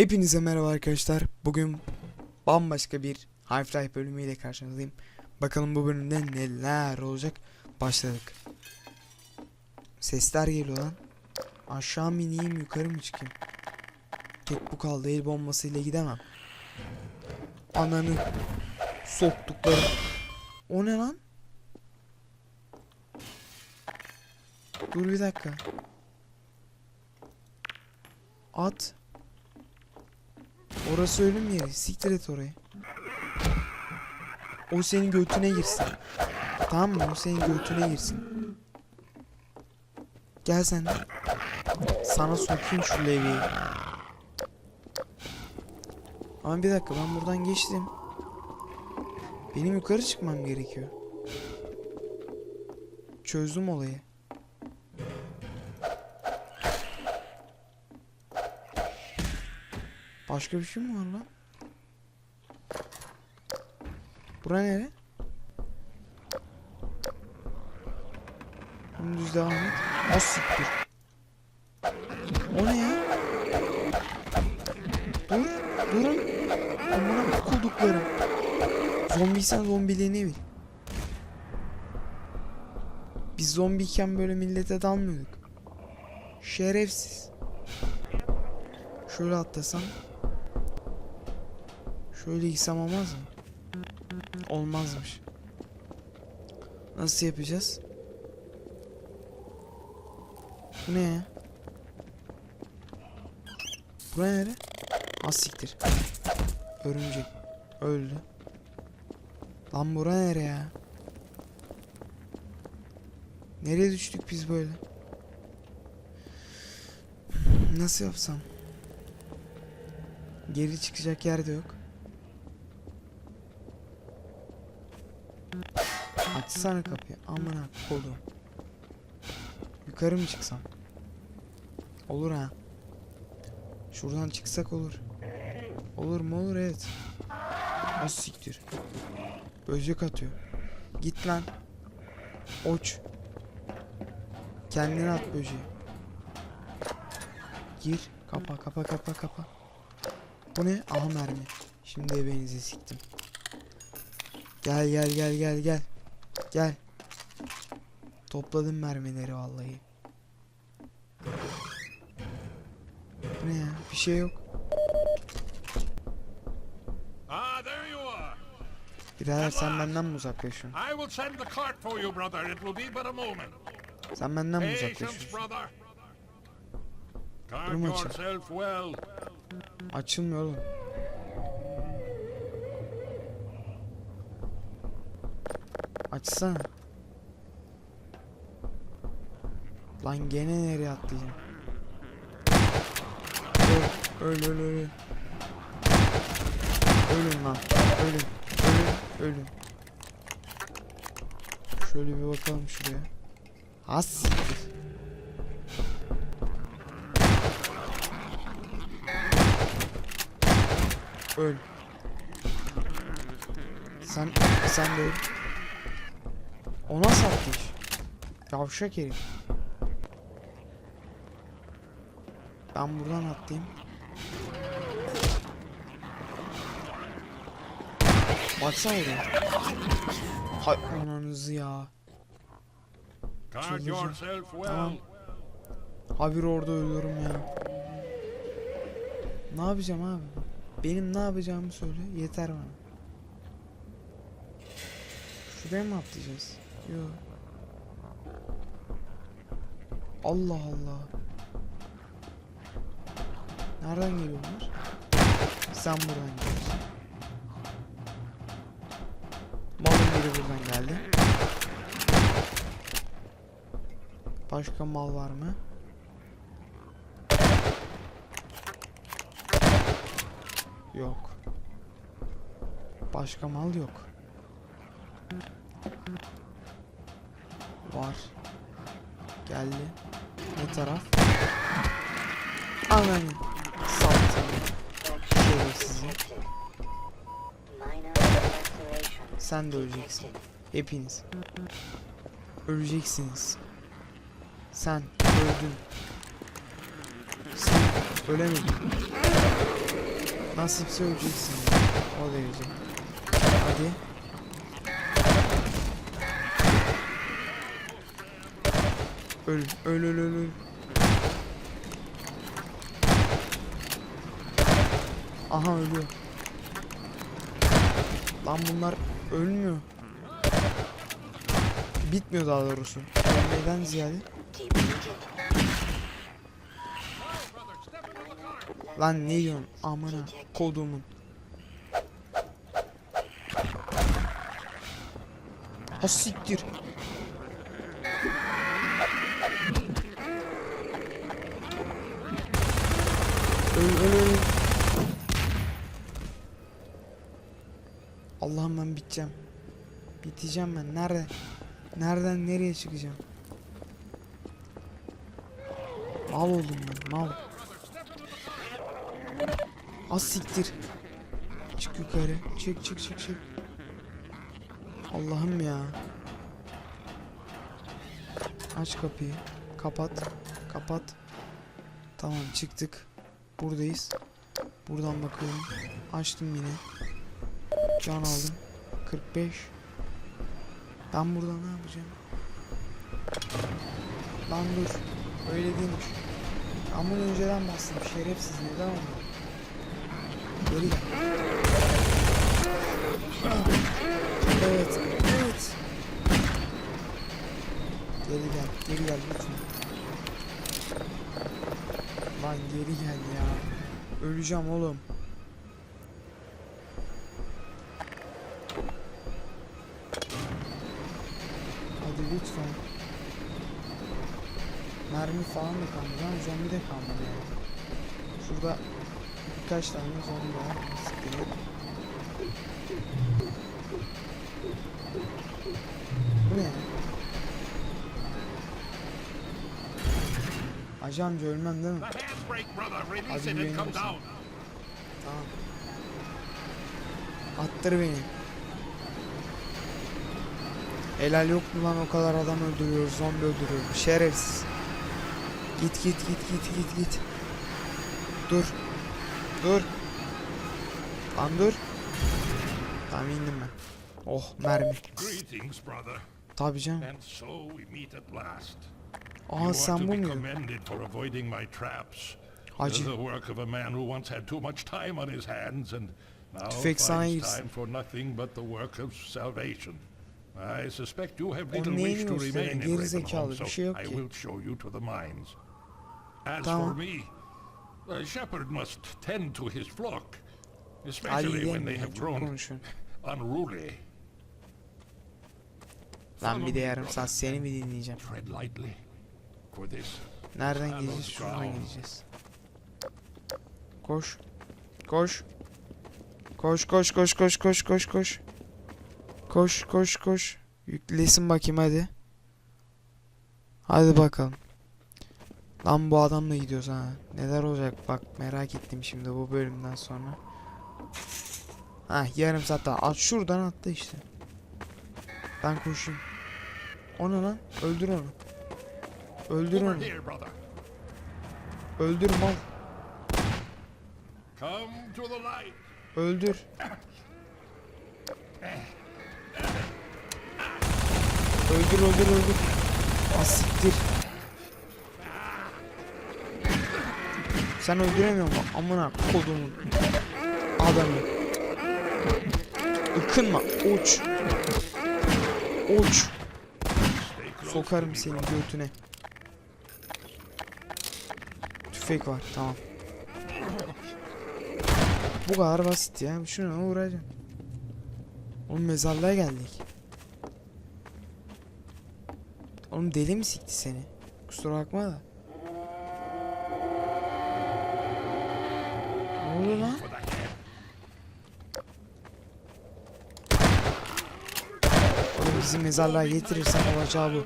Hepinize merhaba arkadaşlar. Bugün bambaşka bir Half-Life bölümüyle karşınızdayım. Bakalım bu bölümde neler olacak. Başladık. Sesler geliyor lan. Aşağı mı ineyim yukarı mı çıkayım? Tek bu kaldı el bombasıyla gidemem. Ananı soktukları. O ne lan? Dur bir dakika. At. Orası ölüm yeri. Siktir et orayı. O senin götüne girsin. Tamam mı? O senin götüne girsin. Gel sen. Sana sokayım şu levyeyi. Ama bir dakika ben buradan geçtim. Benim yukarı çıkmam gerekiyor. Çözdüm olayı. Başka bir şey mi var lan? Bura nere? Düz devam et. Az siktir. O ne ya? Dur, durun. Amına kulduklarım. Zombiysen zombiliğini bil. Biz zombiyken böyle millete dalmıyorduk. Şerefsiz. Şöyle atlasam. Şöyle gitsem olmaz mı? Olmazmış. Nasıl yapacağız? Bu ne ya? Buraya nere? Az. Örümcek. Öldü. Lan bura nere ya? Nereye düştük biz böyle? Nasıl yapsam? Geri çıkacak yer de yok. Açsana kapıyı. Amına kodum. Yukarı mı çıksam? Olur ha. Şuradan çıksak olur. Olur mu olur evet. Az siktir. Böcek atıyor. Git lan. Oç. Kendine at böceği. Gir. Kapa kapa kapa kapa. Bu ne? Aha mermi. Şimdi ebenizi siktim. Gel gel gel gel gel. Gel. Topladım mermileri vallahi. Ne ya? Bir şey yok. Ah. Birader sen benden mi uzaklaşıyorsun? Sen benden mi uzaklaşıyorsun? yourself well. Açılmıyor oğlum. Açsana. Lan gene nereye atlayacağım? Öl, öl, öl, öl. Ölün lan. Ölün. Ölün. Ölün. Şöyle bir bakalım şuraya. Siktir. Öl. Sen sen de öl. O nasıl attı iş? Yavşak herif. Ben buradan atlayayım. Baksana oraya. Hay ananızı ya. Çıldıracağım. Tamam. Habire orada ölüyorum ya. Ne yapacağım abi? Benim ne yapacağımı söyle. Yeter bana. Şuraya mı atlayacağız? Yok. Allah Allah. Nereden geliyorlar? Sen buradan geliyorsun. Malın biri buradan geldi. Başka mal var mı? Yok. Başka mal yok. Var. Geldi. Ne taraf? Ananı. Sattım. Şerefsizi. Sen de öleceksin. Hepiniz. Öleceksiniz. Sen öldün. Sen ölemedin. Nasipse öleceksin. O derece. Hadi. Öl, öl, öl, öl. Aha ölüyor. Lan bunlar ölmüyor. Bitmiyor daha doğrusu. Ölmeden ziyade. Lan ne diyorsun? Amına kodumun. Ha siktir. Öl öl öl. Allah'ım ben biteceğim. Biteceğim ben. Nerede? Nereden nereye çıkacağım? Mal oldum ben. Mal. Az siktir. Çık yukarı. Çık çık çık çık. Allah'ım ya. Aç kapıyı. Kapat. Kapat. Tamam çıktık. Buradayız. Buradan bakıyorum. Açtım yine. Can aldım. 45. Ben burada ne yapacağım? Lan dur. Öyle değilmiş. Bunu önceden bastım. Şerefsiz neden oldu? Geri gel. Evet. Evet. Geri gel. Geri gel lütfen. Lan geri gel ya. Öleceğim oğlum. Lütfen. Mermi falan da kalmadı ama zombi de kalmadı yani. Şurada birkaç tane zombi var. Et. Bu ne? Hacı ölmem değil mi? Olsun. down. Tamam. Attır beni. Helal yok mu lan o kadar adam öldürüyoruz, zombi öldürüyoruz. Şerefsiz. Git git git git git git. Dur. Dur. Lan dur. Tamam indim ben. Oh mermi. Tabii canım. Aa sen bu muydun? Hacı. The work of a man who once had too much time on his hands and now Tüfek sana girsin. I suspect you have little wish to remain in Ravenholm, so şey I will show you to the mines. As for me, a shepherd must tend to his flock, especially when they have grown unruly. Lan bir de yarım saat seni mi dinleyeceğim? Nereden Hello, gideceğiz? Şuradan Crown. gideceğiz. Koş. Koş. Koş koş koş koş koş koş koş. Koş koş koş. Yüklesin bakayım hadi. Hadi bakalım. Lan bu adamla gidiyoruz ha. Neler olacak bak merak ettim şimdi bu bölümden sonra. Ha yarım saat daha. At şuradan attı işte. Ben koşayım. O ne lan? Öldür onu. Öldür onu. Öldür mal. Öldür. Öldür öldür öldür. Asiktir. Sen öldüremiyor musun? Amına kodumun adamı. Ikınma. Uç. Uç. Sokarım senin götüne. Tüfek var tamam. Bu kadar basit ya. Şuna uğrayacağım. Oğlum mezarlığa geldik. Oğlum deli mi sikti seni? Kusura bakma da. Ne oluyor lan? Oğlum bizi mezarlığa getirirsen olacağı bu.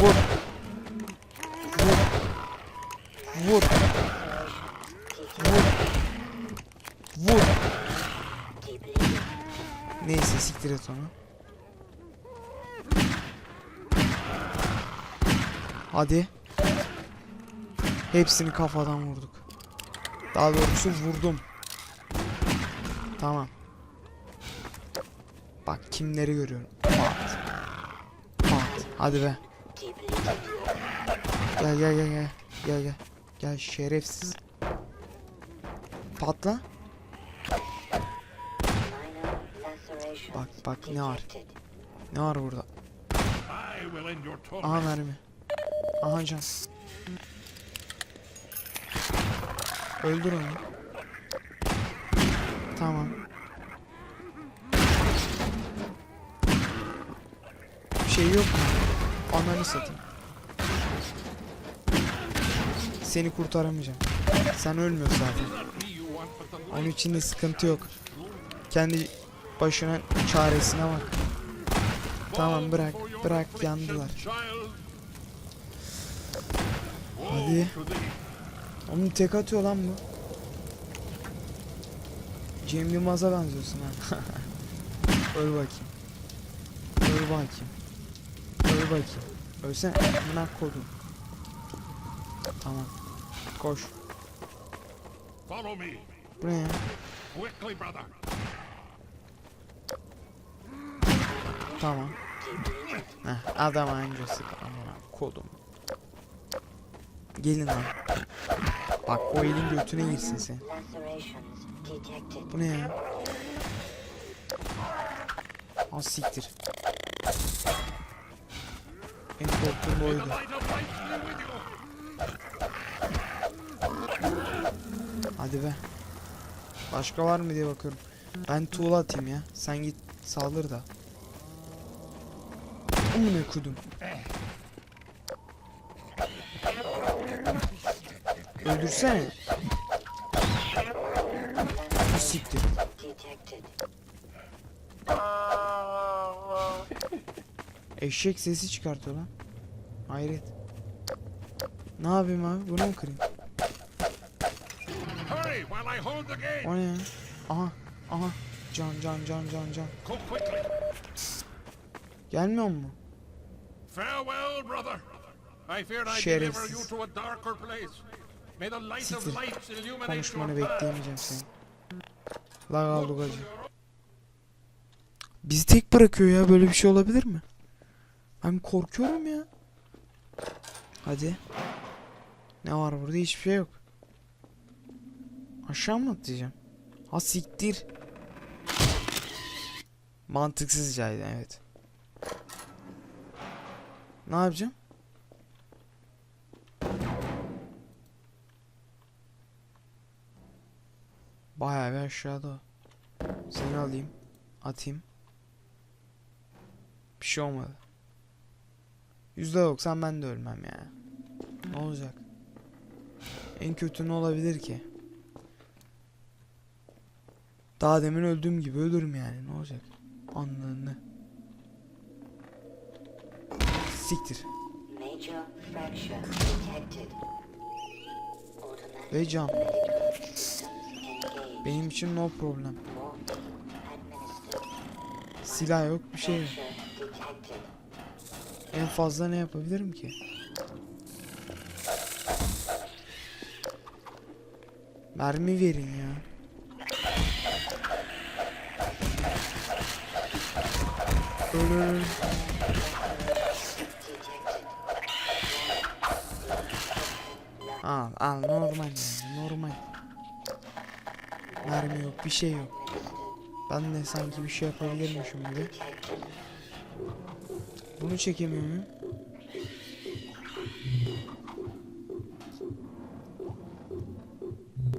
Vur. Vur. Vur. Vur. Vur. Neyse siktir et onu. Hadi. Hepsini kafadan vurduk. Daha doğrusu vurdum. Tamam. Bak kimleri görüyorum. Pat. Pat. Hadi be. Gel gel gel gel. Gel gel. Gel şerefsiz. Patla. Bak bak ne var. Ne var burada? Aha mermi. Aha can. Öldür onu. Tamam. Bir şey yok mu? Ananı satayım. Seni kurtaramayacağım. Sen ölmüyorsun zaten. Onun için de sıkıntı yok. Kendi başına çaresine bak. Tamam bırak bırak yandılar. Hadi. Onun tek atıyor lan bu. Cem Yılmaz'a benziyorsun ha. Öl bakayım. Öl bakayım. Öl bakayım. Ölsene. Amına kodum. Tamam. Koş. Follow me. Bu ne ya? Quickly, brother. Tamam. Heh, adam sıkı. Amına kodum. Gelin lan. Bak o elin götüne girsin sen. Bu ne ya? Az siktir. En korktuğum oydu. Hadi be. Başka var mı diye bakıyorum. Ben tuğla atayım ya. Sen git saldır da. Amına kudum. Öldürsene. Siktir. Eşek sesi çıkartıyor lan. Hayret. Ne yapayım abi? Bunu mu kırayım? O ne ya? Aha. Aha. Can can can can can. Gelmiyor mu? Farewell, brother. I fear I deliver Şerefsiz. you to a darker place. May the light of Siktir. Konuşmanı bekleyemeyeceğim senin. La kaldı gacı. Bizi tek bırakıyor ya böyle bir şey olabilir mi? Ben korkuyorum ya. Hadi. Ne var burada hiçbir şey yok. Aşağı mı atlayacağım? Ha siktir. Mantıksızcaydı evet. Ne yapacağım? Bayağı bir aşağıda. Seni alayım. Atayım. Bir şey olmadı. %90 ben de ölmem ya. Ne olacak? En kötü ne olabilir ki? Daha demin öldüğüm gibi ölürüm yani. Ne olacak? Anlığını. Siktir. Ve cam. Benim için no problem. Silah yok bir şey yok. En fazla ne yapabilirim ki? Mermi verin ya. Öl öl, öl. Al al normal yani normal. Mermi yok bir şey yok. Ben de sanki bir şey yapabilirmişim gibi. Bunu çekemiyor muyum?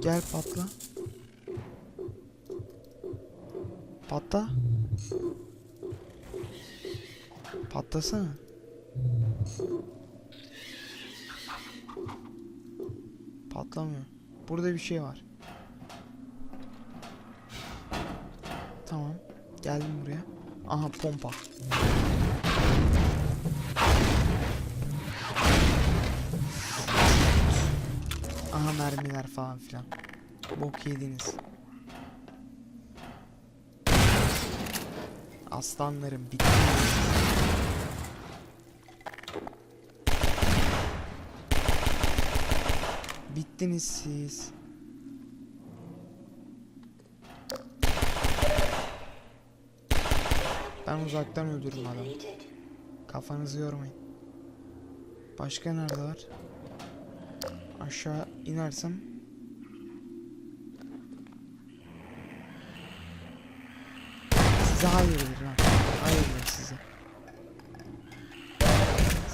Gel patla. Patla. Patlasana. Patlamıyor. Burada bir şey var. Geldim buraya. Aha pompa. Aha mermiler falan filan. Bok yediniz. Aslanlarım bitti. Bittiniz siz. Ben uzaktan öldürürüm. Depleted. Kafanızı yormayın. Başka nerede var? Aşağı inersem Size hayırdır ha. Hayırdır size.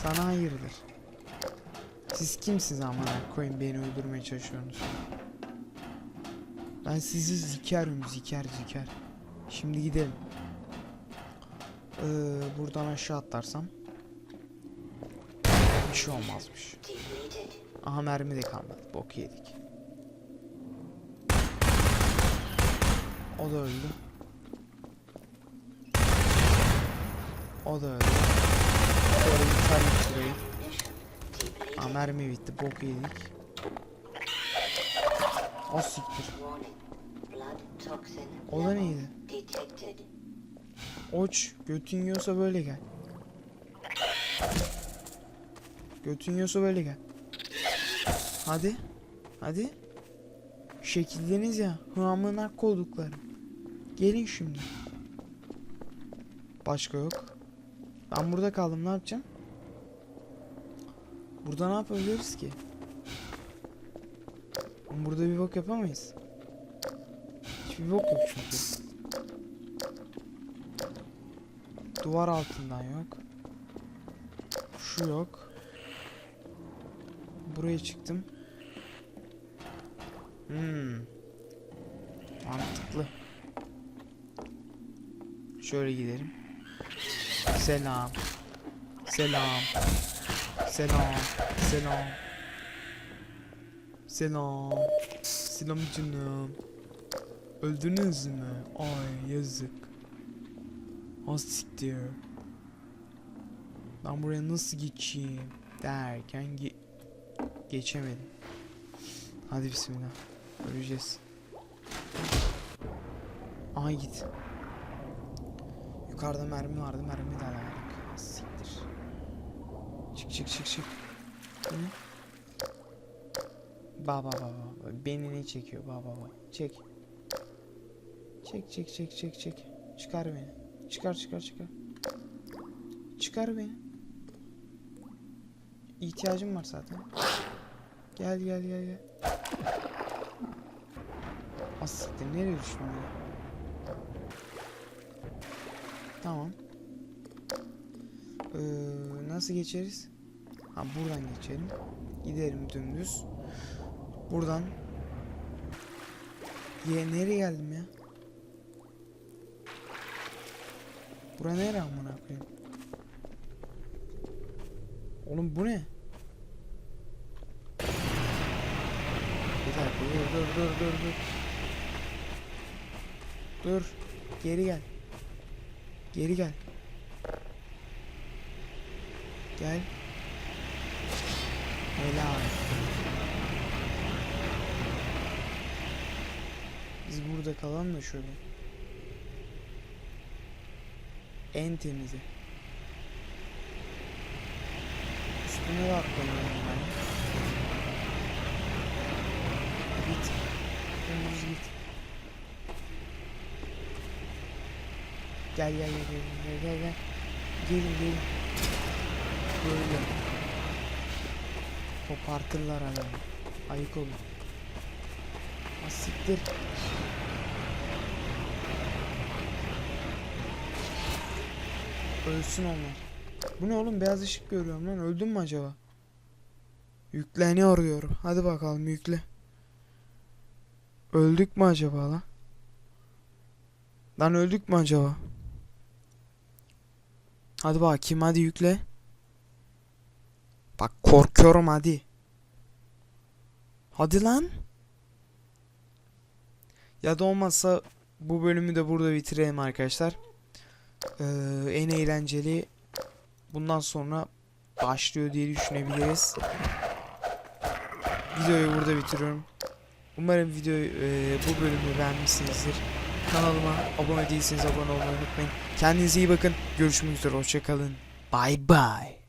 Sana hayırdır. Siz kimsiniz amına koyun beni öldürmeye çalışıyorsunuz. Ben sizi zikerim ziker ziker. Şimdi gidelim. Ee, buradan aşağı atlarsam bir şey olmazmış. Aha mermi de kalmadı. Bok yedik. O da öldü. O da öldü. Şurayı. Mission. Depleted. Aa mermi bitti. Bok yedik. O siktir. O da neydi? Oç. Götün yiyorsa böyle gel. Götün yiyorsa böyle gel. Hadi. Hadi. Şekildeniz ya. Hıamına koyduklarım. Gelin şimdi. Başka yok. Ben burada kaldım. Ne yapacağım? Burada ne yapabiliriz ki? Burada bir bok yapamayız. Hiçbir bok yok çünkü. Duvar altından yok. Şu yok. Buraya çıktım. Hmm. Mantıklı. Şöyle gidelim. Selam. Selam. Selam. Selam. Selam. Selam canım. Öldünüz mü? Ay yazık. Az siktir. Ben buraya nasıl geçeyim derken ge- geçemedim. Hadi bismillah. Öleceğiz. Aha git. Yukarıda mermi vardı. Mermi de alamadık. Siktir. Çık çık çık çık. Ne? Ba ba ba ba. Beni ne çekiyor? Ba ba ba. Çek. Çek çek çek çek çek. Çıkar beni. Çıkar çıkar çıkar. Çıkar beni. İhtiyacım var zaten. Gel gel gel gel. Asiktir nereye düştüm ya? Tamam. Ee, nasıl geçeriz? Ha buradan geçelim. Gidelim dümdüz. Buradan. Ye nereye geldim ya? Bura nere amına koyayım? Oğlum bu ne? Bir dakika dur dur dur dur dur. Dur. Geri gel. Geri gel. Gel. Helal. Biz burada kalalım da şöyle. En temizi. Üstüne de atlamıyorum ben. Git. Dümdüz git. Gel gel gel gel gel gel gel. Gelin gelin. Böyle. Kopartırlar adamı. Ayık olun. Ha Ölsün onlar. Bu ne oğlum beyaz ışık görüyorum lan öldüm mü acaba? Yükleniyor diyor. Hadi bakalım yükle. Öldük mü acaba lan? Lan öldük mü acaba? Hadi bakayım hadi yükle. Bak korkuyorum hadi. Hadi lan. Ya da olmazsa bu bölümü de burada bitirelim arkadaşlar. Ee, en eğlenceli bundan sonra başlıyor diye düşünebiliriz. Videoyu burada bitiriyorum. Umarım videoyu e, bu bölümü beğenmişsinizdir. Kanalıma abone değilseniz abone olmayı unutmayın. Kendinize iyi bakın. Görüşmek üzere. Hoşçakalın. Bye bye.